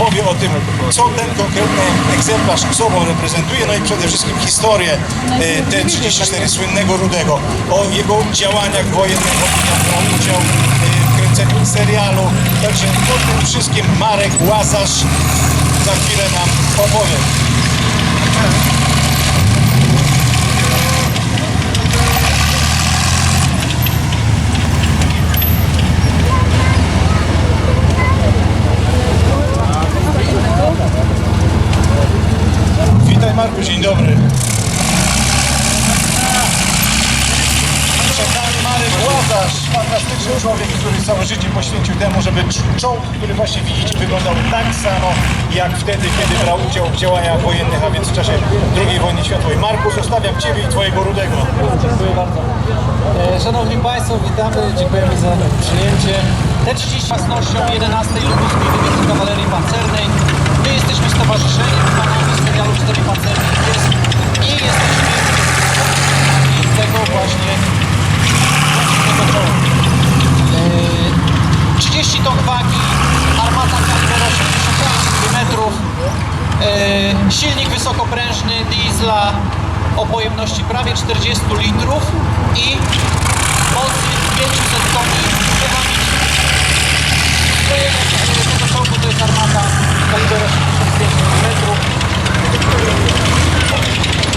opowie o tym, co ten konkretny egzemplarz sobą reprezentuje, no i przede wszystkim historię e, T-34 słynnego Rudego, o jego działaniach wojennych, brał udział e, w kręceniu serialu. Także o tym wszystkim Marek Łazarz za chwilę nam opowie. Marku, dzień dobry. Przed nami Marek Łazarz, fantastyczny człowiek, który całe życie poświęcił temu, żeby cz- czołg, który właśnie widzicie, wyglądał tak samo jak wtedy, kiedy brał udział w działaniach wojennych, a więc w czasie II wojny światowej. Marku, zostawiam Ciebie i Twojego Rudego. Dziękuję bardzo. E, Szanowni Państwo, witamy, dziękujemy za przyjęcie. T30 własnością 11 Lubuskiej Dywizji Kawalerii Pancernej. My jesteśmy stowarzyszeniem fanami serialu 4 Pancerni jest i jesteśmy tego właśnie tego czołgu. E, 30 ton wagi, armata kaliber 85 mm, e, silnik wysokoprężny diesla o pojemności prawie 40 litrów i mocy 500 koni tego czołgu to jest armata kalibru 85 mm.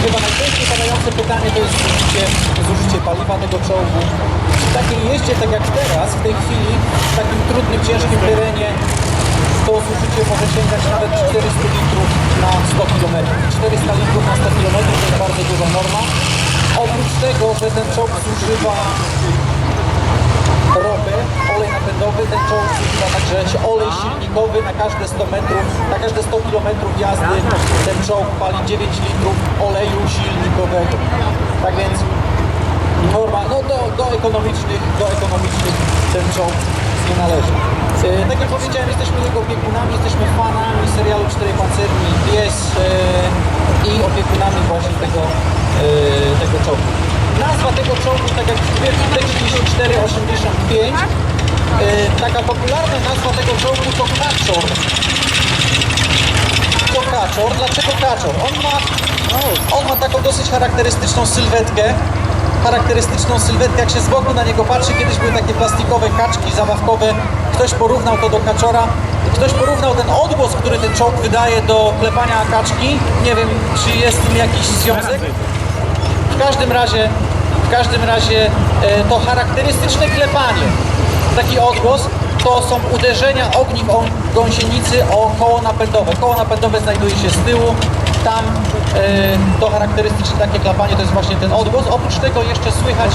Chyba najczęściej padające pytanie to jest zużycie, zużycie paliwa tego czołgu. Przy takiej jeździe, tak jak teraz, w tej chwili, w takim trudnym, ciężkim terenie, to zużycie może sięgać nawet 400 litrów na 100 km. 400 litrów na 100 km to jest bardzo duża norma. Oprócz tego, że ten czołg zużywa ropę, olej napędowy, ten czołg zużywa także olej silnikowy na każde 100 metrów, na każde 100 km jazdy ten czołg pali 9 litrów oleju silnikowego. Tak więc norma, no do, do ekonomicznych, do ekonomicznych ten czołg nie należy. E, tak jak powiedziałem, jesteśmy jego opiekunami, jesteśmy fanami serialu 4 Pancerni Pies e, i opiekunami właśnie tego, e, tego czołgu. Nazwa tego czołgu, tak jak twierdzi T-3485, e, taka popularna nazwa tego czołgu to Kaczor. To Kaczor. Dlaczego Kaczor? On ma, on ma taką dosyć charakterystyczną sylwetkę, charakterystyczną sylwetkę, jak się z boku na niego patrzy, kiedyś były takie plastikowe kaczki zabawkowe, ktoś porównał to do kaczora, ktoś porównał ten odgłos, który ten czołg wydaje do klepania kaczki, nie wiem, czy jest z tym jakiś związek, w każdym razie, w każdym razie e, to charakterystyczne klepanie, taki odgłos, to są uderzenia ogniw o gąsienicy o koło napędowe. Koło napędowe znajduje się z tyłu, tam to charakterystyczne takie klapanie to jest właśnie ten odgłos. Oprócz tego jeszcze słychać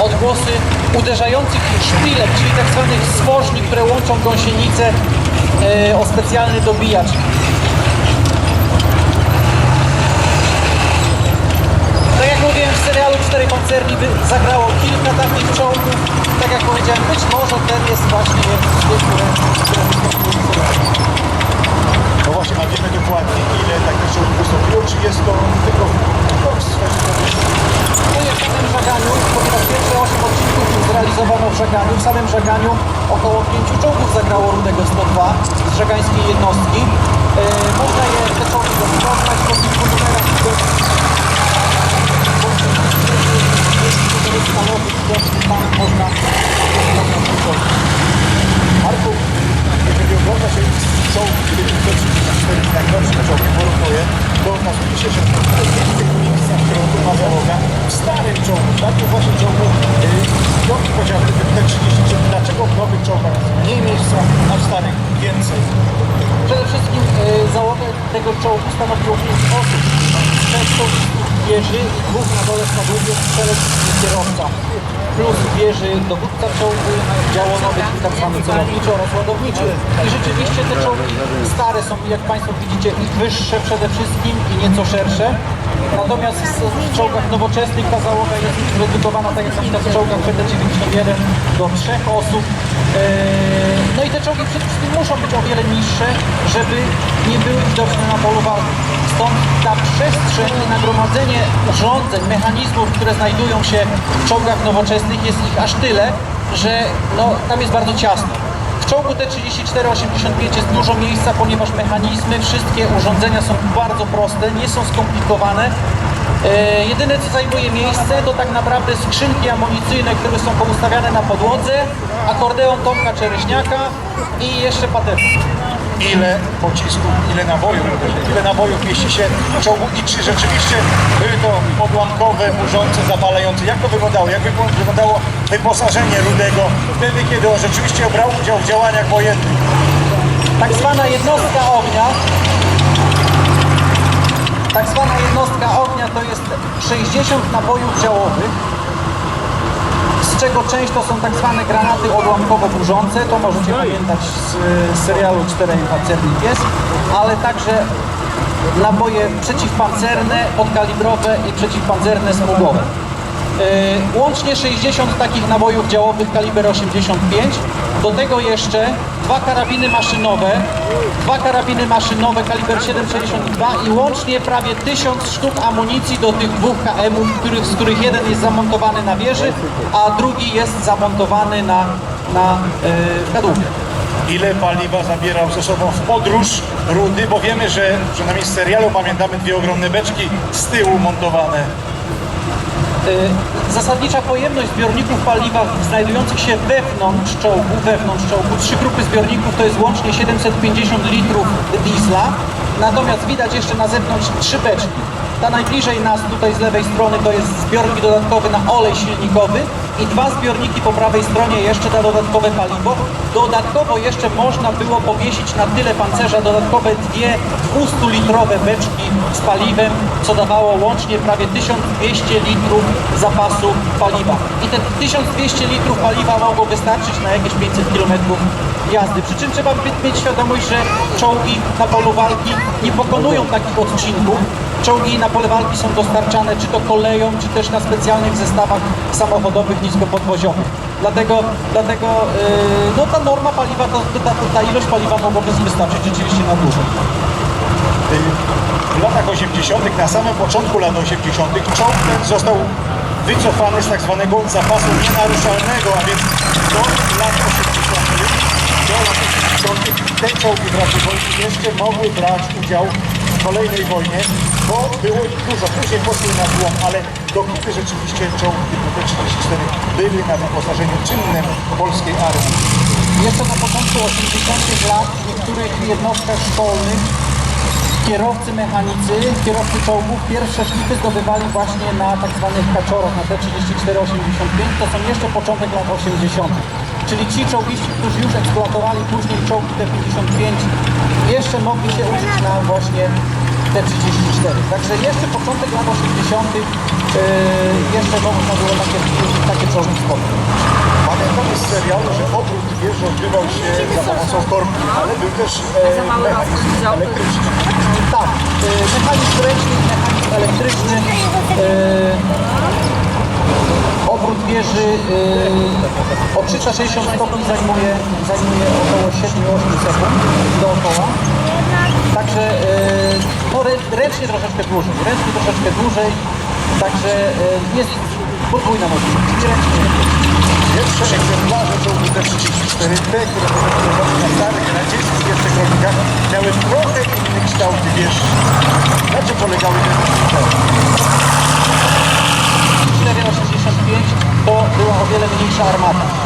odgłosy uderzających szpilek, czyli tak zwanych spożni, które łączą gąsienicę e, o specjalny dobijacz. Tak jak mówiłem, w serialu Cztery Pancerni wy- zagrało kilka takich czołgów. Tak jak powiedziałem, być może ten jest właśnie serialu. No właśnie, a wiemy dokładnie ile takich czołgów wystąpiło, czy jest to tylko koks To jest w samym żaganiu, ponieważ pierwsze 8 odcinków zrealizowano w samym żaganiu około 5 czołgów zagrało Rudego 102 z żagańskiej jednostki. E, można je te czołgi rozpoznać po kilku numerach. Tam można Marku, jeżeli ogląda się czołg, który T-34 najnowszy czołg porównuje, to okazuje się, że w tych miejscach, które tu ma załoga, w starym czołgu, w takim właśnie czołgu, yy, jak chociażby ten T-34, dlaczego w nowych czołgach jest mniej miejsca, a starych więcej? Przede wszystkim e, załogę tego czołgu stanowiło 5 osób. Często wieży i dwóch na dole składówki strzelec i kierowca. Plus wieży dowódca czołgu, czyli tak zwany celowniczy oraz ładowniczy. I rzeczywiście te czołgi stare są, jak Państwo widzicie, wyższe przede wszystkim i nieco szersze. Natomiast w czołgach nowoczesnych ta załoga jest już zredukowana, tak jak na w czołgach PT-91 do trzech osób. Eee, No i te czołgi przede wszystkim muszą być o wiele niższe, żeby nie były widoczne na polu walki. Stąd ta przestrzeń i nagromadzenie urządzeń, mechanizmów, które znajdują się w czołgach nowoczesnych jest ich aż tyle, że no, tam jest bardzo ciasno. W czołgu T-34-85 jest dużo miejsca, ponieważ mechanizmy, wszystkie urządzenia są bardzo proste, nie są skomplikowane. E, jedyne co zajmuje miejsce to tak naprawdę skrzynki amunicyjne, które są poustawiane na podłodze, akordeon Tomka Czereśniaka i jeszcze patefon. Ile pocisków, ile nabojów, ile nabojów mieści się w czołgu i czy rzeczywiście były to odłamkowe, burzące, zapalające. Jak to wyglądało? Jak wyglą- wyglądało wyposażenie Rudego wtedy, kiedy on rzeczywiście brał udział w działaniach wojennych? Tak zwana jednostka ognia. Tak zwana jednostka ognia to jest 60 nabojów działowych, z czego część to są tak zwane granaty odłamkowo-burzące, to możecie pamiętać z y, serialu 4 pancerny pies, ale także naboje przeciwpancerne, podkalibrowe i przeciwpancerne smugowe. Yy, Łącznie 60 takich nabojów działowych kaliber 85. Do tego jeszcze dwa karabiny maszynowe, dwa karabiny maszynowe kaliber 7,62 i łącznie prawie 1000 sztuk amunicji do tych dwóch KM-ów, z których jeden jest zamontowany na wieży, a drugi jest zamontowany na, na yy, kadłubie. Ile paliwa zabierał ze sobą w podróż Rudy, bo wiemy, że przynajmniej z serialu pamiętamy dwie ogromne beczki z tyłu montowane. Y, Zasadnicza pojemność zbiorników paliwa znajdujących się wewnątrz czołgu, wewnątrz czołgu, trzy grupy zbiorników to jest łącznie 750 litrów diesla, natomiast widać jeszcze na zewnątrz trzy beczki. Ta najbliżej nas tutaj z lewej strony to jest zbiornik dodatkowy na olej silnikowy i dwa zbiorniki po prawej stronie jeszcze na dodatkowe paliwo. Dodatkowo jeszcze można było powiesić na tyle pancerza dodatkowe dwie 200-litrowe beczki z paliwem, co dawało łącznie prawie 1200 litrów zapasu paliwa. I te 1200 litrów paliwa mogło wystarczyć na jakieś 500 km jazdy. Przy czym trzeba mieć świadomość, że czołgi na polu walki nie pokonują takich odcinków. Czołgi na pole walki są dostarczane czy to koleją, czy też na specjalnych zestawach samochodowych niskopodwoziowych. Dlatego, dlatego yy, no ta norma paliwa, to, ta, ta ilość paliwa mogłoby wystarczyć rzeczywiście na dłużej. W latach 80., na samym początku lat 80., czołg ten został wycofany z tak zwanego zapasu nienaruszalnego, a więc do lat 80., do lat 80. te czołgi w razie wojny jeszcze mogły brać udział w kolejnej wojnie, bo było ich dużo. Później poszły na złom, ale dopóty rzeczywiście czołgi typu T-34 były na wyposażeniu czynnym polskiej armii. Jeszcze na początku 80. lat w niektórych jednostkach szkolnych kierowcy mechanicy, kierowcy czołgów pierwsze szlify zdobywali właśnie na tak zwanych kaczorach, na T-34-85, to są jeszcze początek lat 80. Czyli ci czołgiści, którzy już eksploatowali później czołgi T-55, jeszcze mogli się uczyć na właśnie T-34. Także jeszcze początek lat 80. Yy, jeszcze można było takie, takie czołgi spotkać. Pamiętamy z serialu, że obrót wieży odbywał się za pomocą korki, ale był też e, mechanizm elektryczny. Mechanizm ręczny mechanizm elektryczny. y, Obrót wieży y, o 360 stopni zajmuje, zajmuje około 7-8 sekund dookoła. Także y, no, rę- ręcznie troszeczkę dłużej, ręcznie troszeczkę dłużej, także y, jest podwójna możliwość. Pierwsze egzemplarze czołgu T-34, te, które pozostały na starych radzieckich jeszcze kronikach, miały trochę inny kształt wieży. Na czym polegały te różnice? 4,85 to była o wiele mniejsza armata.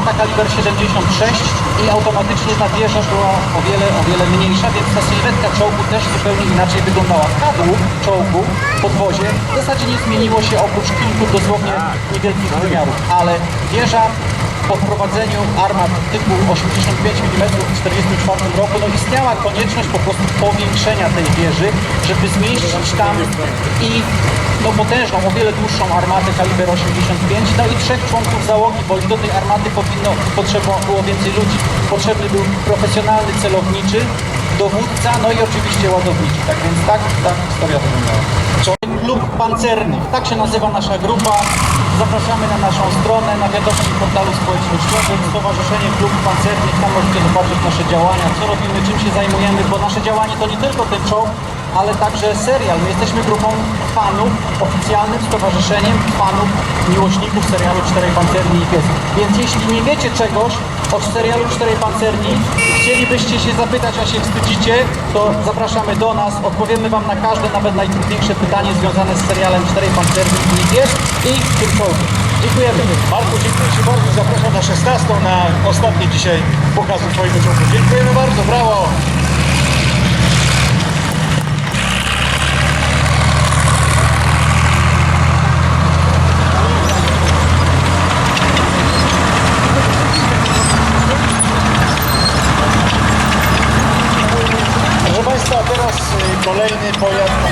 Armata kaliber 76 i automatycznie ta wieża była o wiele, o wiele mniejsza, więc ta sylwetka czołgu też zupełnie inaczej wyglądała. Kadłub czołgu, podwozie w zasadzie nie zmieniło się oprócz kilku dosłownie niewielkich wymiarów, ale wieża po wprowadzeniu armat typu 85 mm w 1944 roku no istniała konieczność po prostu powiększenia tej wieży, żeby zmieścić tam i no, potężną, o wiele dłuższą armatę kaliber 85, no i trzech członków załogi, bo do tej armaty powinno, potrzeba było więcej ludzi. Potrzebny był profesjonalny celowniczy, dowódca, no i oczywiście ładowniczy. Tak więc tak ta historia wyglądała. Klub Pancerny, tak się nazywa nasza grupa. Zapraszamy na naszą stronę, na wiadomości portalu społecznościowym, Stowarzyszenie Klub Pancernych. Tam możecie zobaczyć nasze działania, co robimy, czym się zajmujemy, bo nasze działanie to nie tylko ten czołg, ale także serial. My jesteśmy grupą fanów, oficjalnym stowarzyszeniem fanów, miłośników serialu Czterej Pancerni i Pies. Więc jeśli nie wiecie czegoś, od serialu Czterej Pancerni. Chcielibyście się zapytać, a się wstydzicie, to zapraszamy do nas. Odpowiemy Wam na każde, nawet najtrudniejsze pytanie związane z serialem Czterej Pancerni jest i tym czołgiem. Dziękujemy. Marku, dziękuję Ci bardzo. Zapraszam na 16 na ostatni dzisiaj pokazu Twojego czołgu. Dziękujemy bardzo, brawo! Aleyni Konya'nın